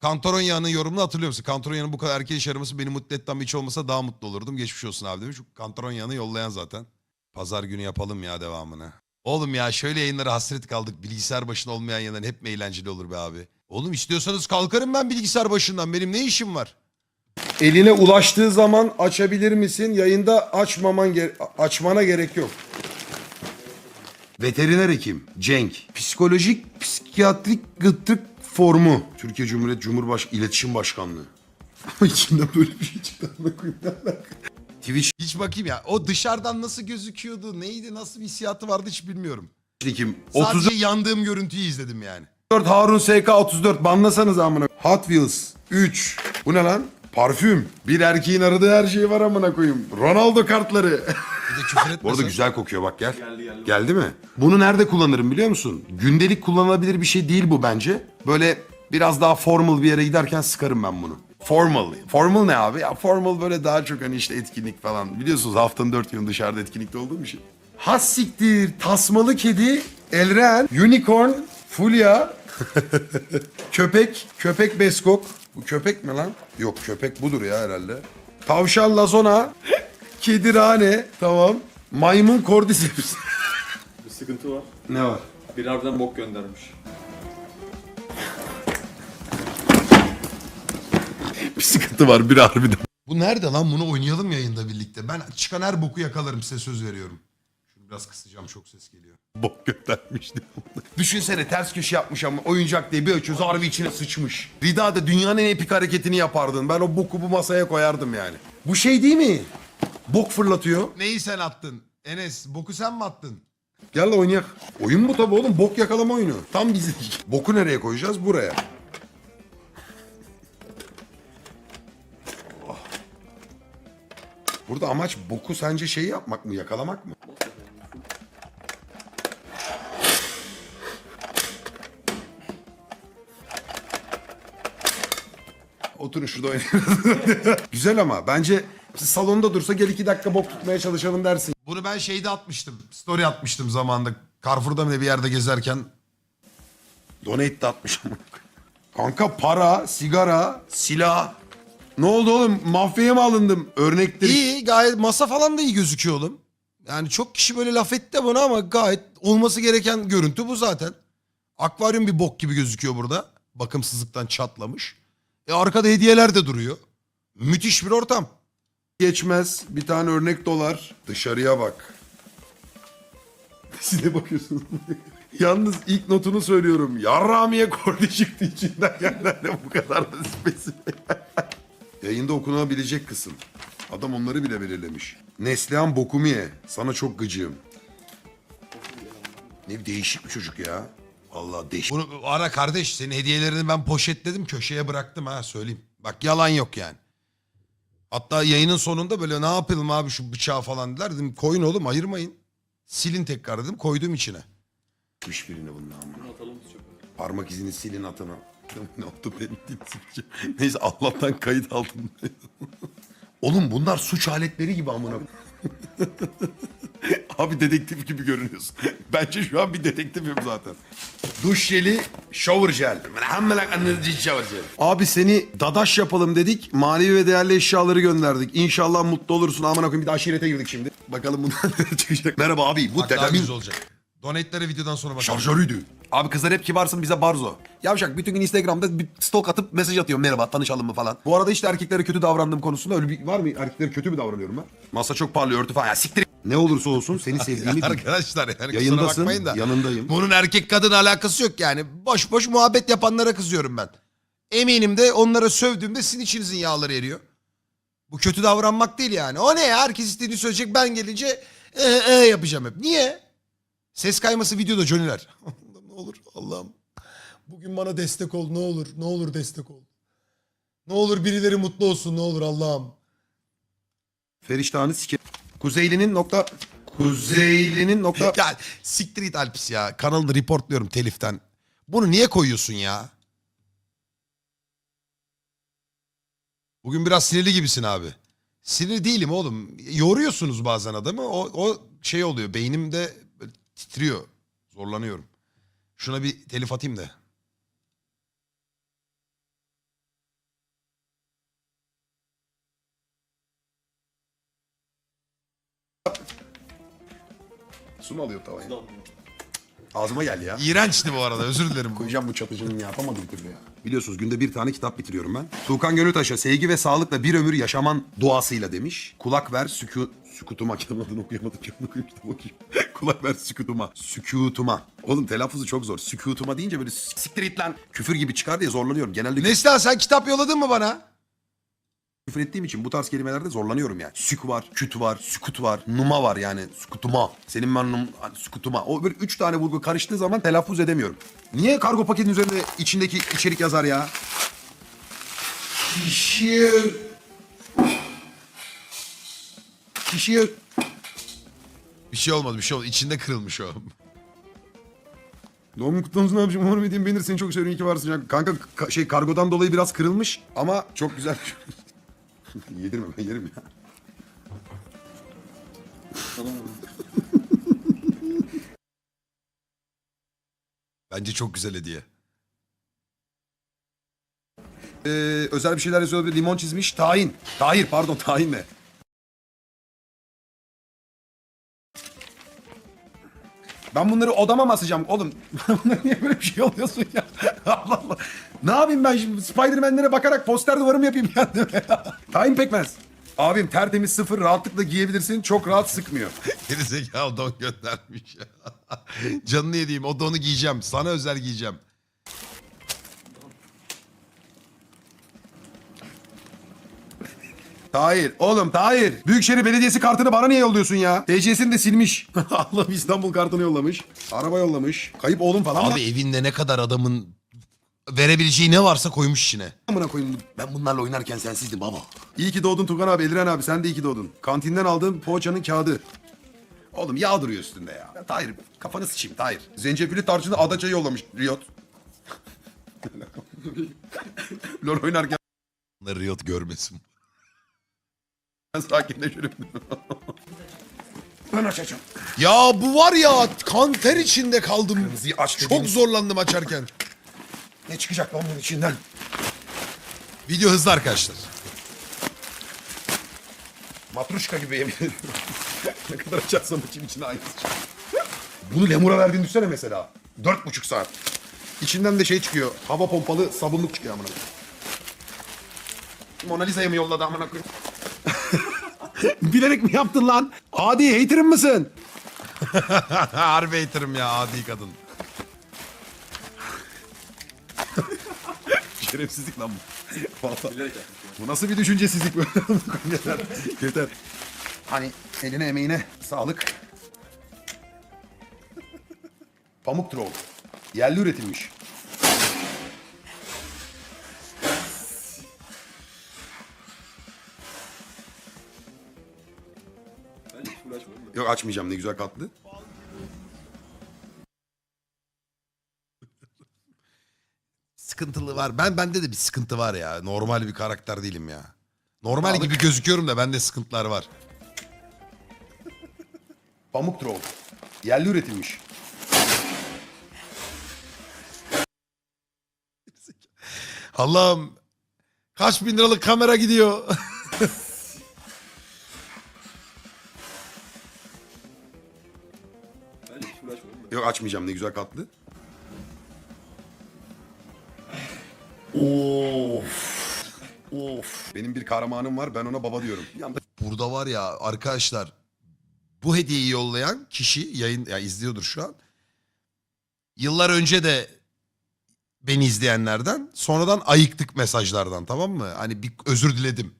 Kantaron yağının yorumunu hatırlıyor musun? Kantaron yağının bu kadar erken işe yaraması beni mutlu etti ama hiç olmasa daha mutlu olurdum. Geçmiş olsun abi demiş. Yağını yollayan zaten. Pazar günü yapalım ya devamını. Oğlum ya şöyle yayınlara hasret kaldık. Bilgisayar başında olmayan yayınlar hep mi eğlenceli olur be abi? Oğlum istiyorsanız kalkarım ben bilgisayar başından. Benim ne işim var? Eline ulaştığı zaman açabilir misin? Yayında açmaman ge- açmana gerek yok. Veteriner hekim Cenk. Psikolojik psikiyatrik gıttık formu. Türkiye Cumhuriyet Cumhurbaş İletişim Başkanlığı. Ama içinden böyle bir şey çıktı. Twitch Hiç bakayım ya. O dışarıdan nasıl gözüküyordu? Neydi? Nasıl bir hissiyatı vardı hiç bilmiyorum. Sadece 34 yandığım görüntüyü izledim yani. Harun SK 34 banlasanız amına. Hot Wheels 3. Bu ne lan? Parfüm. Bir erkeğin aradığı her şey var amına koyayım. Ronaldo kartları. Bir de küfür etmesen. Bu arada güzel kokuyor bak gel. Geldi geldi. Geldi mi? Bunu nerede kullanırım biliyor musun? Gündelik kullanılabilir bir şey değil bu bence. Böyle biraz daha formal bir yere giderken sıkarım ben bunu. Formal. Formal ne abi? Ya formal böyle daha çok hani işte etkinlik falan. Biliyorsunuz haftanın dört gün dışarıda etkinlikte olduğum için. Has siktir, tasmalı kedi, elren, unicorn, fulya, köpek, köpek beskok. Bu köpek mi lan? Yok köpek budur ya herhalde. Tavşan lazona, kedi rane, tamam. Maymun cordyceps. Bir sıkıntı var. ne var? Bir harbiden bok göndermiş. Bir sıkıntı var bir harbiden. Bu nerede lan? Bunu oynayalım yayında birlikte. Ben çıkan her boku yakalarım size söz veriyorum. Şunu biraz kısacağım çok ses geliyor. Bok göndermişti. Düşünsene ters köşe yapmış ama oyuncak diye bir açıyoruz harbi içine sıçmış. Rida da dünyanın en epik hareketini yapardın. Ben o boku bu masaya koyardım yani. Bu şey değil mi? Bok fırlatıyor. Neyi sen attın? Enes boku sen mi attın? Gel de oynayak. Oyun bu tabii oğlum. Bok yakalama oyunu. Tam bizlik. Boku nereye koyacağız? Buraya. Oh. Burada amaç boku sence şey yapmak mı? Yakalamak mı? Oturun şurada oynayalım. Güzel ama bence salonda dursa gel iki dakika bok tutmaya çalışalım dersin. Bunu ben şeyde atmıştım. Story atmıştım zamanında. Carrefour'da mı ne bir yerde gezerken. Donate de atmış. Kanka para, sigara, silah. Ne oldu oğlum? Mafyaya mı alındım? Örnekleri. İyi gayet masa falan da iyi gözüküyor oğlum. Yani çok kişi böyle laf etti de buna ama gayet olması gereken görüntü bu zaten. Akvaryum bir bok gibi gözüküyor burada. Bakımsızlıktan çatlamış. E arkada hediyeler de duruyor. Müthiş bir ortam. Geçmez. Bir tane örnek dolar. Dışarıya bak. Siz ne bakıyorsunuz? Yalnız ilk notunu söylüyorum. Yarramiye kordi çıktı içinden. Yani bu kadar da. Yayında okunabilecek kısım. Adam onları bile belirlemiş. Neslihan Bokumiye. Sana çok gıcığım. Ne değişik bir çocuk ya. Allah değişik. Bunu ara kardeş senin hediyelerini ben poşetledim köşeye bıraktım ha söyleyeyim. Bak yalan yok yani. Hatta yayının sonunda böyle ne yapalım abi şu bıçağı falan dediler. Dedim koyun oğlum ayırmayın. Silin tekrar dedim koydum içine. Gitmiş birini bunun amına. Parmak izini silin atana. ne oldu benim sileceğim. Neyse Allah'tan kayıt aldım. Oğlum bunlar suç aletleri gibi amına. Abi dedektif gibi görünüyorsun. Bence şu an bir dedektifim zaten. Duş jeli, shower gel. shower gel. Abi seni dadaş yapalım dedik. Manevi ve değerli eşyaları gönderdik. İnşallah mutlu olursun. Amına koyayım bir de aşirete girdik şimdi. Bakalım bundan ne çıkacak. Merhaba abi. Bu Bak daha dedemin güzel olacak. Donate'lere videodan sonra bakalım. Şarjörüydü. Abi kızlar hep kibarsın bize barzo. Yavşak bütün gün Instagram'da bir stalk atıp mesaj atıyor. Merhaba tanışalım mı falan. Bu arada işte erkeklere kötü davrandığım konusunda öyle bir var mı? Erkeklere kötü mü davranıyorum ben? Masa çok parlıyor örtü falan. Ya siktir. Ne olursa olsun seni sevdiğimi bil. Arkadaşlar yani kusura Yayındasın, bakmayın da. yanındayım. Bunun erkek kadın alakası yok yani. Boş boş muhabbet yapanlara kızıyorum ben. Eminim de onlara sövdüğümde sizin içinizin yağları eriyor. Bu kötü davranmak değil yani. O ne ya? Herkes istediğini söyleyecek. Ben gelince e, e yapacağım hep. Niye? Ses kayması videoda Johnny'ler. olur Allah'ım. Bugün bana destek ol ne olur. Ne olur destek ol. Ne olur birileri mutlu olsun ne olur Allah'ım. Feriştahını sike. Kuzeyli'nin nokta... Kuzeyli'nin nokta... Ya siktir git Alpis ya. Kanalını reportluyorum teliften. Bunu niye koyuyorsun ya? Bugün biraz sinirli gibisin abi. Sinirli değilim oğlum. Yoruyorsunuz bazen adamı. O, o şey oluyor. Beynimde titriyor. Zorlanıyorum. Şuna bir telif atayım da. Su mu alıyor tavaya? Su da alıyor. Ağzıma geldi ya. İğrençti bu arada özür dilerim. Koyacağım bu çatıcının ya yapamadım türlü ya. Biliyorsunuz günde bir tane kitap bitiriyorum ben. Tuğkan Gönültaş'a sevgi ve sağlıkla bir ömür yaşaman duasıyla demiş. Kulak ver sükû... Sükutuma kitabın adını okuyamadım. Kitabını okuyayım kitap okuyayım. Kulak ver sükutuma. Sükutuma. Oğlum telaffuzu çok zor. Sükutuma deyince böyle siktir it lan. Küfür gibi çıkar diye zorlanıyorum. Genelde Neslihan sen kitap yolladın mı bana? Küfür ettiğim için bu tarz kelimelerde zorlanıyorum yani. Sük var, küt var, sükut var, numa var yani. Sükutuma. Senin ben num, hani sükutuma. O böyle üç tane vurgu karıştığı zaman telaffuz edemiyorum. Niye kargo paketin üzerinde içindeki içerik yazar ya? Kişi... Kişi... Bir şey olmadı bir şey olmadı. İçinde kırılmış o. Doğum günün kutlu olsun abicim. Umarım hediyem beğenir. Seni çok seviyorum. İyi ki varsın. Ya. Kanka ka- şey kargodan dolayı biraz kırılmış ama çok güzel. Yedirme ben yerim ya. Bence çok güzel hediye. Ee, özel bir şeyler yazıyor. Limon çizmiş. Tahin. Tahir pardon tahin ne? Ben bunları odama mı asacağım? Oğlum bunlar niye böyle bir şey oluyorsun ya? Allah Allah. Ne yapayım ben şimdi? Spiderman'lere bakarak poster duvarımı yapayım kendime ya. Tahin pekmez. Abim tertemiz sıfır rahatlıkla giyebilirsin. Çok rahat sıkmıyor. Gerizekalı don göndermiş. Canını yediğim o donu giyeceğim. Sana özel giyeceğim. Tahir. Oğlum Tahir. Büyükşehir Belediyesi kartını bana niye yolluyorsun ya? TC'sini de silmiş. Allah'ım İstanbul kartını yollamış. Araba yollamış. Kayıp oğlum falan. Abi evinde ne kadar adamın verebileceği ne varsa koymuş içine. Amına koyayım. Ben bunlarla oynarken sensizdim baba. İyi ki doğdun Tugan abi, Eliren abi sen de iyi ki doğdun. Kantinden aldığım poğaçanın kağıdı. Oğlum yağ duruyor üstünde ya. ya Tahir kafanı sıçayım Tahir. Zencefili tarçını adaçayı yollamış Riot. LOL oynarken Bunları Riot görmesin. sakinleşirim. ben açacağım. Ya bu var ya kan ter içinde kaldım. Kırmızıyı aç Çok dediğiniz- zorlandım açarken. Ne çıkacak lan bunun içinden? Video hızlı arkadaşlar. Matruşka gibi yemin ediyorum. ne kadar açarsam açayım içine aynısı çıkıyor. Bunu lemura verdiğini düşünsene mesela. Dört buçuk saat. İçinden de şey çıkıyor. Hava pompalı sabunluk çıkıyor amına. Mona Lisa'ya mı yolladı amına koyayım? Bilerek mi yaptın lan? Adi hater'ın mısın? Harbi haterım ya adi kadın. Şerefsizlik lan bu. Vallahi. Bu nasıl bir düşüncesizlik böyle? yeter. Yeter. Hani eline emeğine sağlık. Pamuk troll. Yerli üretilmiş. Yok açmayacağım ne güzel katlı. Sıkıntılı var. Ben bende de bir sıkıntı var ya. Normal bir karakter değilim ya. Normal Sağlık. gibi gözüküyorum da bende sıkıntılar var. Pamuk troll. Yerli üretilmiş. Allah'ım kaç bin liralık kamera gidiyor. Yok açmayacağım ne güzel katlı. Of. Of. Benim bir kahramanım var ben ona baba diyorum. Burada var ya arkadaşlar bu hediyeyi yollayan kişi yayın ya izliyordur şu an. Yıllar önce de beni izleyenlerden sonradan ayıktık mesajlardan tamam mı? Hani bir özür diledim.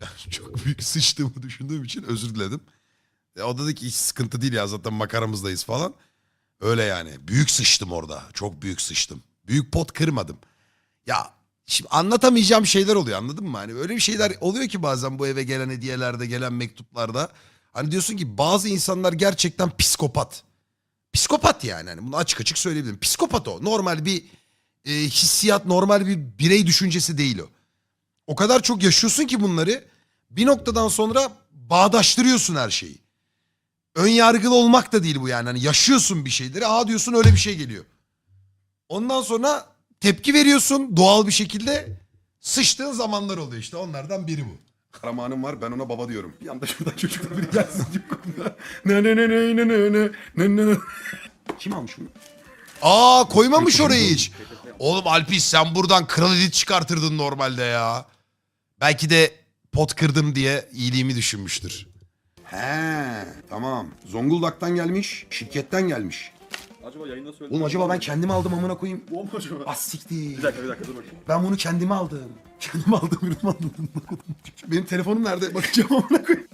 Çok büyük sıçtığımı düşündüğüm için özür diledim. E, o dedi ki hiç sıkıntı değil ya zaten makaramızdayız falan. Öyle yani. Büyük sıçtım orada. Çok büyük sıçtım. Büyük pot kırmadım. Ya şimdi anlatamayacağım şeyler oluyor anladın mı? Hani öyle bir şeyler oluyor ki bazen bu eve gelen hediyelerde, gelen mektuplarda. Hani diyorsun ki bazı insanlar gerçekten psikopat. Psikopat yani. Hani bunu açık açık söyleyebilirim. Psikopat o. Normal bir e, hissiyat, normal bir birey düşüncesi değil o. O kadar çok yaşıyorsun ki bunları bir noktadan sonra bağdaştırıyorsun her şeyi. Ön yargılı olmak da değil bu yani. Hani yaşıyorsun bir şeyleri. Aa diyorsun öyle bir şey geliyor. Ondan sonra tepki veriyorsun doğal bir şekilde. Sıçtığın zamanlar oluyor işte. Onlardan biri bu. Kahramanım var ben ona baba diyorum. Bir anda şuradan çocuklar biri gelsin. ne ne ne ne ne ne ne ne ne ne. Kim almış bunu? Aa koymamış orayı hiç. Oğlum Alpis sen buradan kral edit çıkartırdın normalde ya. Belki de pot kırdım diye iyiliğimi düşünmüştür. He tamam. Zonguldak'tan gelmiş, şirketten gelmiş. Acaba yayında söyledim. Oğlum acaba ben kendimi aldım amına koyayım. Bu mu acaba? Az siktir. Bir dakika bir dakika dur bakayım. Ben bunu kendime aldım. Kendime aldım, ürünümü aldım. Benim telefonum nerede? Bakacağım amına koyayım.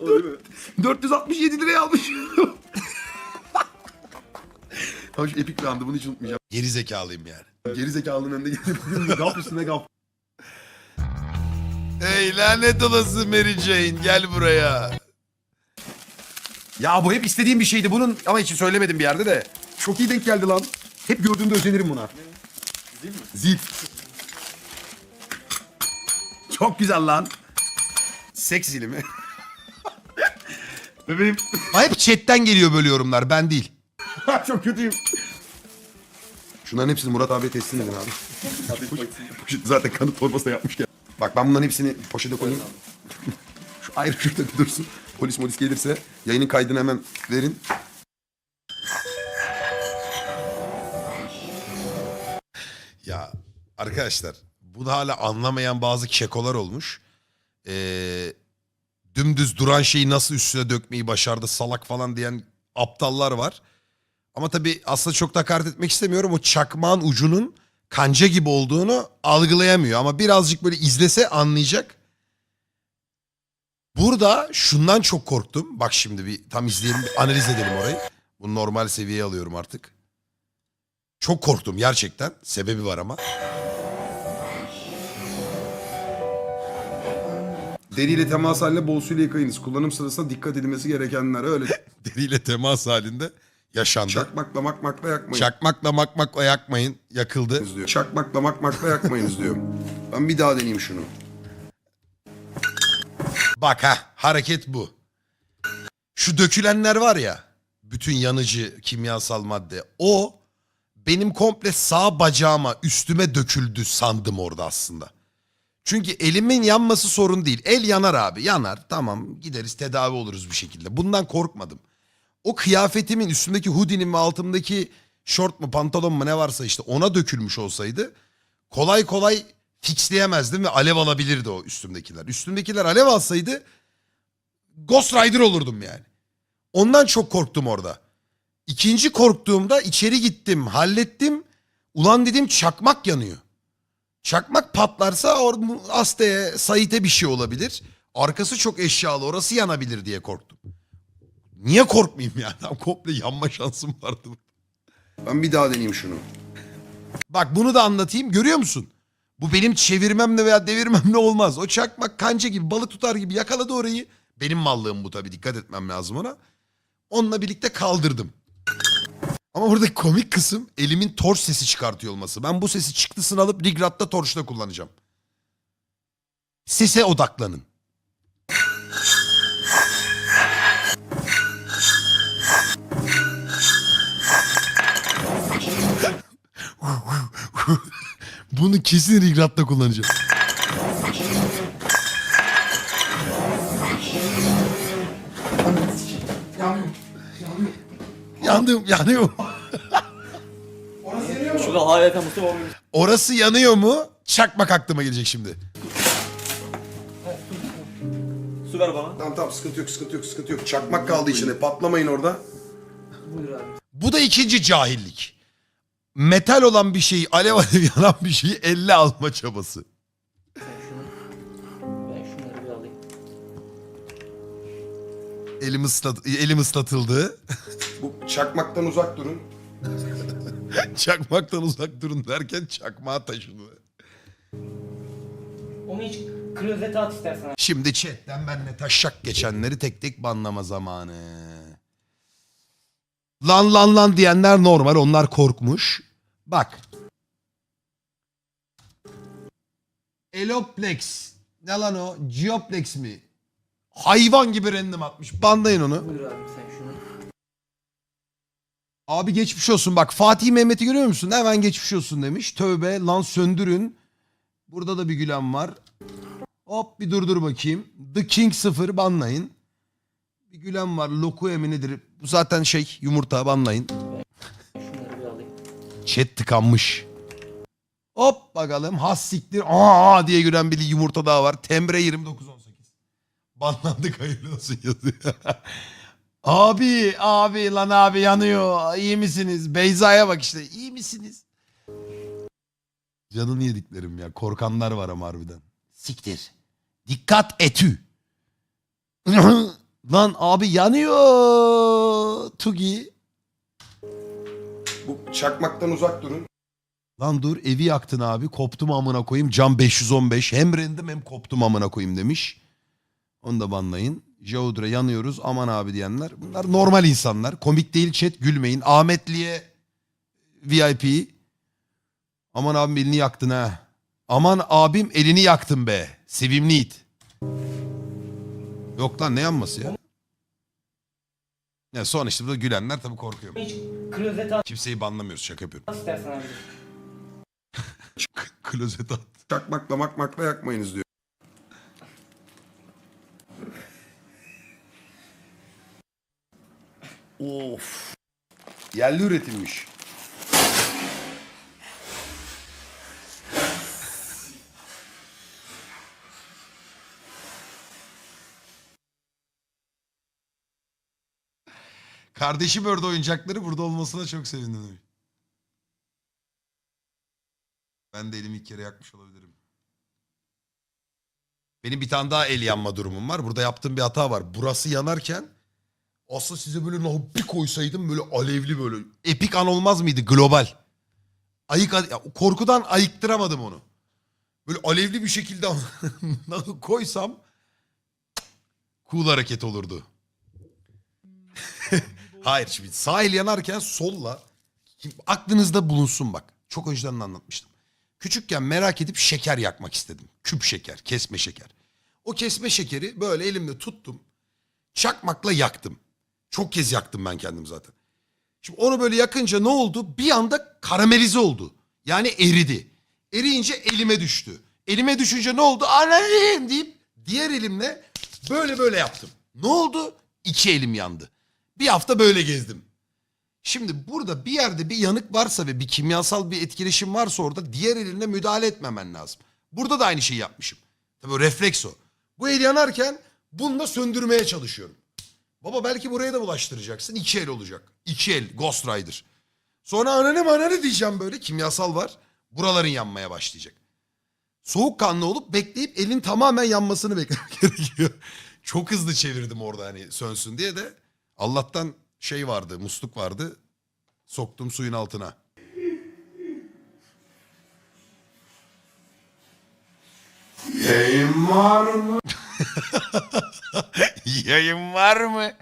O değil mi? 467 liraya almış. Tamam şu epik bir andı bunu hiç unutmayacağım. Geri zekalıyım yani. Geri zekalının önünde gelip gaf üstüne gaf. Hey lanet olası Mary Jane gel buraya. Ya bu hep istediğim bir şeydi bunun ama hiç söylemedim bir yerde de. Çok iyi denk geldi lan. Hep gördüğümde özenirim buna. Zil mi? Zil. Çok güzel lan. Seks zili mi? Bebeğim. Ha, hep chatten geliyor böyle yorumlar ben değil. Çok kötüyüm. Şunların hepsini Murat abiye teslim edin abi. Poşet zaten kanıt torbası da yapmışken. Bak ben bunların hepsini poşete koyayım. Şu ayrı şurada bir dursun. Polis molis gelirse yayının kaydını hemen verin. Ya arkadaşlar bunu hala anlamayan bazı kekolar olmuş. Ee, dümdüz duran şeyi nasıl üstüne dökmeyi başardı salak falan diyen aptallar var. Ama tabii aslında çok da hakaret etmek istemiyorum. O çakmağın ucunun kanca gibi olduğunu algılayamıyor. Ama birazcık böyle izlese anlayacak. Burada şundan çok korktum. Bak şimdi bir tam izleyelim, bir analiz edelim orayı. Bunu normal seviyeye alıyorum artık. Çok korktum gerçekten. Sebebi var ama. Deriyle temas halinde bol suyla yıkayınız. Kullanım sırasında dikkat edilmesi gerekenler öyle. Deriyle temas halinde yaşandı. Çakmakla makmakla yakmayın. Çakmakla makmakla yakmayın. Yakıldı. diyor. Çakmakla makmakla yakmayınız diyor. Ben bir daha deneyeyim şunu. Bak ha hareket bu. Şu dökülenler var ya. Bütün yanıcı kimyasal madde. O benim komple sağ bacağıma üstüme döküldü sandım orada aslında. Çünkü elimin yanması sorun değil. El yanar abi yanar. Tamam gideriz tedavi oluruz bir şekilde. Bundan korkmadım. O kıyafetimin üstümdeki hoodie'nin ve altımdaki şort mu pantolon mu ne varsa işte ona dökülmüş olsaydı kolay kolay fixleyemezdim ve alev alabilirdi o üstümdekiler. Üstümdekiler alev alsaydı Ghost Rider olurdum yani. Ondan çok korktum orada. İkinci korktuğumda içeri gittim, hallettim. Ulan dedim çakmak yanıyor. Çakmak patlarsa Aste'ye, Sait'e bir şey olabilir. Arkası çok eşyalı, orası yanabilir diye korktum. Niye korkmayayım yani? Tam komple yanma şansım vardı. Ben bir daha deneyeyim şunu. Bak bunu da anlatayım. Görüyor musun? Bu benim çevirmemle veya devirmemle olmaz. O çakmak kanca gibi balık tutar gibi yakaladı orayı. Benim mallığım bu tabii dikkat etmem lazım ona. Onunla birlikte kaldırdım. Ama buradaki komik kısım elimin torç sesi çıkartıyor olması. Ben bu sesi çıktısını alıp Rigrat'ta torçta kullanacağım. Sese odaklanın. Bunu kesin Rigrat'ta kullanacağım. Yandım, yanıyor. Şurada hayata Mustafa abi. Orası yanıyor mu? Çakmak aklıma gelecek şimdi. Su ver bana. Tamam tamam sıkıntı yok sıkıntı yok sıkıntı yok. Çakmak kaldı içinde patlamayın orada. Bu da ikinci cahillik. Metal olan bir şeyi, alev alev yanan bir şeyi elle alma çabası. Ben şunu ben şunları bir alayım. Elim, ıslat, elim ıslatıldı. Bu çakmaktan uzak durun. Çakmaktan uzak durun derken çakmağa taşıdı. Onu hiç klozete at istersen. Şimdi chatten benle taşak geçenleri tek tek banlama zamanı. Lan lan lan diyenler normal onlar korkmuş. Bak. Eloplex. Ne lan o? Geoplex mi? Hayvan gibi random atmış. Bandayın onu. Buyur abi sen şunu. Abi geçmiş olsun. Bak Fatih Mehmet'i görüyor musun? Hemen geçmiş olsun demiş. Tövbe lan söndürün. Burada da bir gülen var. Hop bir durdur bakayım. The King 0 banlayın. Bir gülen var. Loku emi nedir? Bu zaten şey yumurta banlayın. Chat tıkanmış. Hop bakalım. Has siktir. Aa diye gülen bir yumurta daha var. Tembre 2918. Banlandık hayırlı olsun yazıyor. abi abi lan abi yanıyor. İyi misiniz? Beyza'ya bak işte. İyi misiniz? Canını yediklerim ya. Korkanlar var ama harbiden. Siktir. Dikkat etü. lan abi yanıyor. Tugi. Bu çakmaktan uzak durun. Lan dur evi yaktın abi. Koptum amına koyayım. Cam 515. Hem rendim hem koptum amına koyayım demiş. Onu da banlayın. Jaudre yanıyoruz aman abi diyenler. Bunlar normal insanlar. Komik değil chat gülmeyin. Ahmetli'ye VIP. Aman abim elini yaktın ha. Aman abim elini yaktın be. Sevimli it. Yok lan ne yanması ya? Ya son işte burada gülenler tabii korkuyor. Hiç klozet at Kimseyi banlamıyoruz şaka yapıyorum. istersen abi. Klozet at. Çakmakla makmakla yakmayınız diyor. Of. Yerli üretilmiş. Kardeşim ördü oyuncakları burada olmasına çok sevindim. Ben de elimi ilk kere yakmış olabilirim. Benim bir tane daha el yanma durumum var. Burada yaptığım bir hata var. Burası yanarken aslında size böyle bir koysaydım böyle alevli böyle. Epik an olmaz mıydı? Global. Ayık, ya, korkudan ayıktıramadım onu. Böyle alevli bir şekilde koysam cool hareket olurdu. Hayır şimdi sağ el yanarken solla aklınızda bulunsun bak. Çok önceden de anlatmıştım. Küçükken merak edip şeker yakmak istedim. Küp şeker, kesme şeker. O kesme şekeri böyle elimde tuttum. Çakmakla yaktım. Çok kez yaktım ben kendim zaten. Şimdi onu böyle yakınca ne oldu? Bir anda karamelize oldu. Yani eridi. Eriyince elime düştü. Elime düşünce ne oldu? Anam deyip diğer elimle böyle böyle yaptım. Ne oldu? İki elim yandı. Bir hafta böyle gezdim. Şimdi burada bir yerde bir yanık varsa ve bir kimyasal bir etkileşim varsa orada diğer elinle müdahale etmemen lazım. Burada da aynı şeyi yapmışım. Tabii refleks o. Bu el yanarken bununla söndürmeye çalışıyorum. Baba belki buraya da bulaştıracaksın. İki el olacak. İki el Ghost Rider. Sonra ananı mananı diyeceğim böyle kimyasal var. Buraların yanmaya başlayacak. Soğukkanlı olup bekleyip elin tamamen yanmasını beklemek gerekiyor. Çok hızlı çevirdim orada hani sönsün diye de. Allah'tan şey vardı, musluk vardı. Soktum suyun altına. Yayın var mı? Yayın var mı?